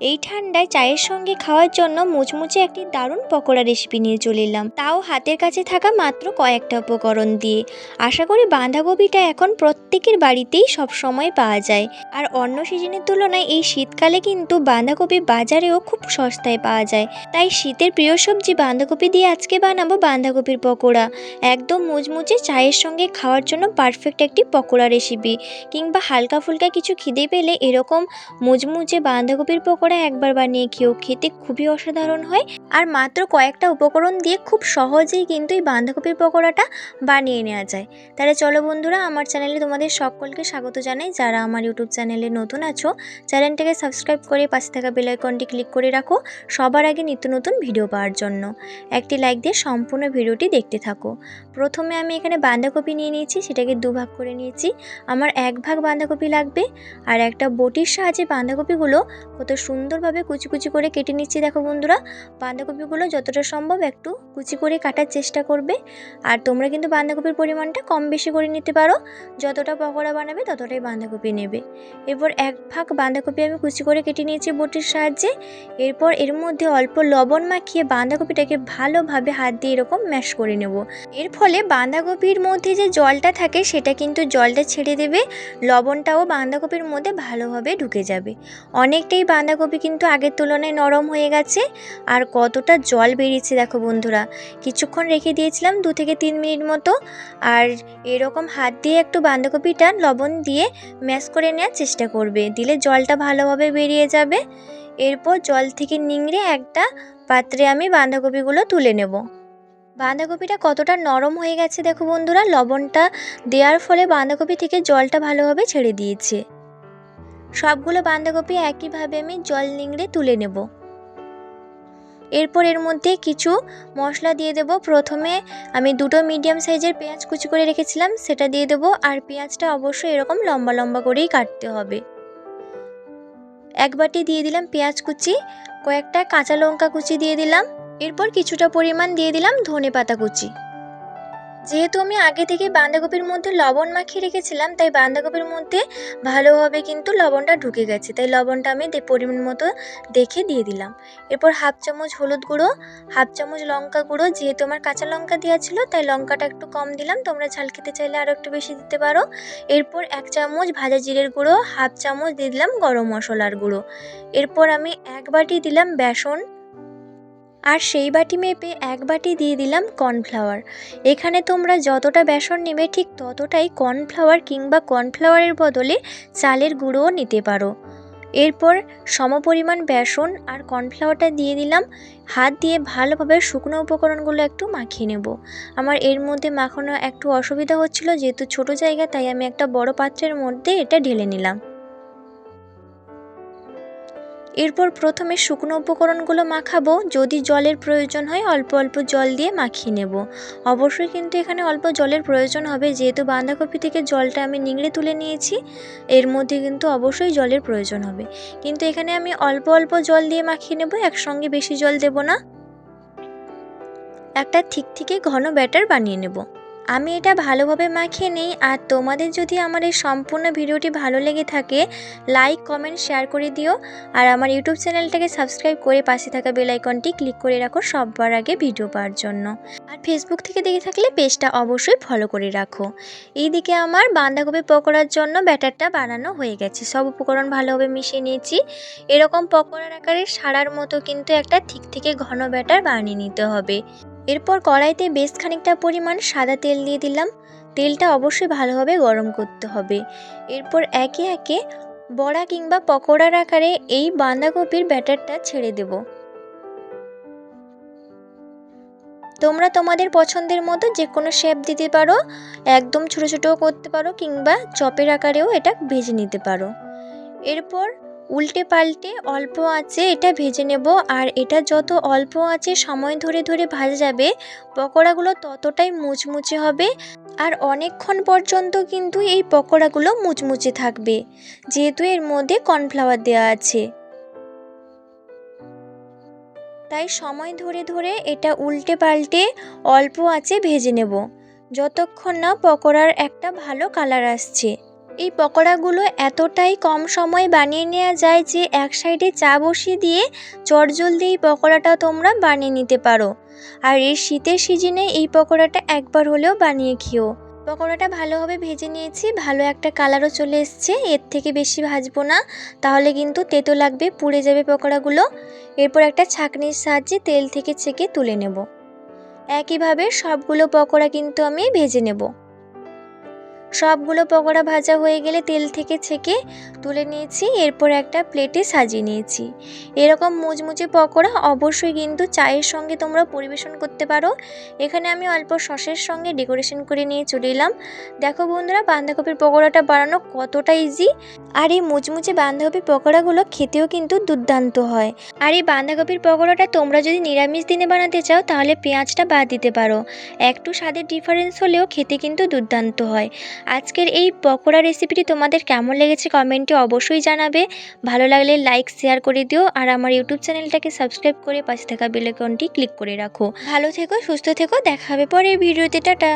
এই ঠান্ডায় চায়ের সঙ্গে খাওয়ার জন্য মুচমুচে একটি দারুণ পকোড়া রেসিপি নিয়ে চলে এলাম। তাও হাতের কাছে থাকা মাত্র কয়েকটা উপকরণ দিয়ে। আশা করি বাঁধাকপিটা এখন প্রত্যেকের বাড়িতেই সব সময় পাওয়া যায়। আর অন্য সিজনের তুলনায় এই শীতকালে কিন্তু বাঁধাকপি বাজারেও খুব সস্তায় পাওয়া যায়। তাই শীতের প্রিয় সবজি বাঁধাকপি দিয়ে আজকে বানাবো বাঁধাকপির পকোড়া। একদম মুচমুচে চায়ের সঙ্গে খাওয়ার জন্য পারফেক্ট একটি পকোড়া রেসিপি কিংবা হালকা ফুলকা কিছু খিদে পেলে এরকম মুচমুচে বাঁধাকপির পকোড়া একবার বানিয়ে খেয়েও খেতে খুবই অসাধারণ হয়। আর মাত্র কয়েকটা উপকরণ দিয়ে খুব সহজেই কিন্তু এই বাঁধাকপির পকোড়াটা বানিয়ে নেওয়া যায়। তাহলে চলো বন্ধুরা, আমার চ্যানেলে তোমাদের সকলকে স্বাগত জানাই। যারা আমার ইউটিউব চ্যানেলে নতুন আছো, চ্যানেলটাকে সাবস্ক্রাইব করে পাশে থাকা বেল আইকনটি ক্লিক করে রাখো সবার আগে নিত্য নতুন ভিডিও পাওয়ার জন্য। একটি লাইক দিয়ে সম্পূর্ণ ভিডিওটি দেখতে থাকো। প্রথমে আমি এখানে বাঁধাকপি নিয়ে নিয়েছি, সেটাকে দুভাগ করে নিয়েছি। আমার এক ভাগ বাঁধাকপি লাগবে আর একটা বটির সাহায্যে বাঁধাকপিগুলো কত সুন্দরভাবে কুচি কুচি করে কেটে নিচ্ছি। দেখো বন্ধুরা, বাঁধাকপিগুলো যতটা সম্ভব একটু কুচি করে কাটার চেষ্টা করবে। আর তোমরা কিন্তু বাঁধাকপির পরিমাণটা কম বেশি করে নিতে পারো। যতটা পকোড়া বানাবে ততটাই বাঁধাকপি নেবে। এরপর এক ভাগ বাঁধাকপি আমি কুচি করে কেটে নিয়েছি বটির সাহায্যে। এরপর এর মধ্যে অল্প লবণ মাখিয়ে বাঁধাকপিটাকে ভালোভাবে হাত দিয়ে এরকম ম্যাশ করে নেব। এর ফলে বাঁধাকপির মধ্যে যে জলটা থাকে সেটা কিন্তু জলটা ছেড়ে দেবে। লবণটাও বাঁধাকপির মধ্যে ভালোভাবে ঢুকে যাবে। অনেকটাই বাঁধাকপি কিন্তু আগের তুলনায় নরম হয়ে গেছে আর কতটা জল বেরিয়েছে দেখো বন্ধুরা। কিছুক্ষণ রেখে দিয়েছিলাম দু থেকে তিন মিনিট মতো আর এরকম হাত দিয়ে একটু বাঁধাকপিটা লবণ দিয়ে ম্যাশ করে নেওয়ার চেষ্টা করবে। দিলে জলটা ভালোভাবে বেরিয়ে যাবে। এরপর জল থেকে নিংড়ে একটা পাত্রে আমি বাঁধাকপিগুলো তুলে নেব। বাঁধাকপিটা কতটা নরম হয়ে গেছে দেখো বন্ধুরা। লবণটা দেওয়ার ফলে বাঁধাকপি থেকে জলটা ভালোভাবে ছেড়ে দিয়েছে। সবগুলো বাঁধাকপি একইভাবে আমি জল নিংড়ে তুলে নেব। এরপর এর মধ্যে কিছু মশলা দিয়ে দেব। প্রথমে আমি দুটো মিডিয়াম সাইজের পেঁয়াজ কুচি করে রেখেছিলাম, সেটা দিয়ে দেবো। আর পেঁয়াজটা অবশ্যই এরকম লম্বা লম্বা করেই কাটতে হবে। এক বাটি দিয়ে দিলাম পেঁয়াজ কুচি, কয়েকটা কাঁচা লঙ্কা কুচি দিয়ে দিলাম। এরপর কিছুটা পরিমাণ দিয়ে দিলাম ধনে পাতা কুচি। যেহেতু আমি আগে থেকে বাঁধাকপির মধ্যে লবণ মাখিয়ে রেখেছিলাম, তাই বাঁধাকপির মধ্যে ভালোভাবে কিন্তু লবণটা ঢুকে গেছে। তাই লবণটা আমি পরিমাণ মতো দেখে দিয়ে দিলাম। এরপর হাফ চামচ হলুদ গুঁড়ো, হাফ চামচ লঙ্কা গুঁড়ো, যেহেতু আমার কাঁচা লঙ্কা দেওয়া ছিল, তাই লঙ্কাটা একটু কম দিলাম। তোমরা ঝাল খেতে চাইলে আরও একটু বেশি দিতে পারো। এরপর এক চামচ ভাজা জিরের গুঁড়ো, হাফ চামচ দিয়ে দিলাম গরম মশলার গুঁড়ো। এরপর আমি এক বাটি দিলাম বেসন আর সেই বাটি মেপে এক বাটি দিয়ে দিলাম কর্নফ্লাওয়ার। এখানে তোমরা যতটা বেসন নেবে ঠিক ততটাই কর্নফ্লাওয়ার কিংবা কর্নফ্লাওয়ারের বদলে চালের গুঁড়োও নিতে পারো। এরপর সমপরিমাণ বেসন আর কর্নফ্লাওয়ারটা দিয়ে দিলাম। হাত দিয়ে ভালোভাবে শুকনো উপকরণগুলো একটু মাখিয়ে নেব। আমার এর মধ্যে মাখানো একটু অসুবিধা হচ্ছিল, যেহেতু ছোট জায়গা, তাই আমি একটা বড় পাত্রের মধ্যে এটা ঢেলে নিলাম। এরপর প্রথমে শুকনো উপকরণগুলো মাখাবো। যদি জলের প্রয়োজন হয়, অল্প অল্প জল দিয়ে মাখিয়ে নেব। অবশ্যই কিন্তু এখানে অল্প জলের প্রয়োজন হবে। যেহেতু বাঁধাকপি থেকে জলটা আমি নিংড়ে তুলে নিয়েছি, এর মধ্যে কিন্তু অবশ্যই জলের প্রয়োজন হবে। কিন্তু এখানে আমি অল্প অল্প জল দিয়ে মাখিয়ে নেব, একসঙ্গে বেশি জল দেব না। একটা ঠিক থেকে ঘন ব্যাটার বানিয়ে নেব। আমি এটা ভালোভাবে মাখিয়ে নিই আর তোমাদের যদি আমার এই সম্পূর্ণ ভিডিওটি ভালো লেগে থাকে লাইক কমেন্ট শেয়ার করে দিও। আর আমার ইউটিউব চ্যানেলটাকে সাবস্ক্রাইব করে পাশে থাকা বেল আইকনটি ক্লিক করে রাখো সববার আগে ভিডিও পাওয়ার জন্য। আর ফেসবুক থেকে দেখে থাকলে পেজটা অবশ্যই ফলো করে রাখো। এইদিকে আমার বাঁধাকপি পকোড়ার জন্য ব্যাটারটা বানানো হয়ে গেছে। সব উপকরণ ভালোভাবে মিশিয়ে নিয়েছি। এরকম পকোড়ার আকারে সারার মতো কিন্তু একটা ঠিক থেকে ঘন ব্যাটার বানিয়ে নিতে হবে। এরপর কড়াইতে বেশ খানিকটা পরিমাণ সাদা তেল দিয়ে দিলাম। তেলটা অবশ্যই ভালোভাবে গরম করতে হবে। এরপর একে একে বড়া কিংবা পকোড়ার আকারে এই বাঁধাকপির ব্যাটারটা ছেড়ে দেব। তোমরা তোমাদের পছন্দের মতো যে কোনো শেপ দিতে পারো, একদম ছোটো ছোটোও করতে পারো কিংবা চপের আকারেও এটা ভেজে নিতে পারো। এরপর উল্টে পাল্টে অল্প আঁচে এটা ভেজে নেব আর এটা যত অল্প আঁচে সময় ধরে ধরে ভাজা যাবে, পকোড়াগুলো ততটাই মুচমুচে হবে আর অনেকক্ষণ পর্যন্ত কিন্তু এই পকোড়াগুলো মুচমুচে থাকবে, যেহেতু এর মধ্যে কর্নফ্লাওয়ার দেওয়া আছে। তাই সময় ধরে ধরে এটা উল্টে পাল্টে অল্প আঁচে ভেজে নেব, যতক্ষণ না পকোড়ার একটা ভালো কালার আসছে। এই পকোড়াগুলো এতটাই কম সময়ে বানিয়ে নেওয়া যায় যে এক সাইডে চা বসিয়ে দিয়ে চটজলদি এই পকোড়াটা তোমরা বানিয়ে নিতে পারো। আর এই শীতের সিজনে এই পকোড়াটা একবার হলেও বানিয়ে খেও। পকোড়াটা ভালোভাবে ভেজে নিয়েছি, ভালো একটা কালারও চলে এসছে, এর থেকে বেশি ভাজবো না, তাহলে কিন্তু তেতো লাগবে, পুড়ে যাবে পকোড়াগুলো। এরপর একটা ছাঁকনির সাহায্যে তেল থেকে ছেঁকে তুলে নেব। একইভাবে সবগুলো পকোড়া কিন্তু আমি ভেজে নেব। সবগুলো পকোড়া ভাজা হয়ে গেলে তেল থেকে ছেঁকে তুলে নিয়েছি, এরপর একটা প্লেটে সাজিয়ে নিয়েছি। এরকম মুচমুচে পকোড়া অবশ্যই কিন্তু চায়ের সঙ্গে তোমরা পরিবেশন করতে পারো। এখানে আমি অল্প সসের সঙ্গে ডেকোরেশন করে নিয়ে চলে এলাম। দেখো বন্ধুরা, বাঁধাকপির পকোড়াটা বানানো কতটা ইজি আর এই মুচমুচে বাঁধাকপির পকোড়াগুলো খেতেও কিন্তু দুর্দান্ত হয়। আর এই বাঁধাকপির পকোড়াটা তোমরা যদি নিরামিষ দিনে বানাতে চাও, তাহলে পেঁয়াজটা বাদ দিতে পারো। একটু স্বাদের ডিফারেন্স হলেও খেতে কিন্তু দুর্দান্ত হয়। আজকের এই পকোড়া রেসিপিটি তোমাদের কেমন লেগেছে কমেন্টে অবশ্যই জানাবে। ভালো লাগলে লাইক শেয়ার করে দিও আর আমার ইউটিউব চ্যানেলটাকে সাবস্ক্রাইব করে পাশে থাকা বেলাইকনটি ক্লিক করে রাখো। ভালো থেকো, সুস্থ থেকো, দেখা হবে পরের ভিডিওতে টাটা।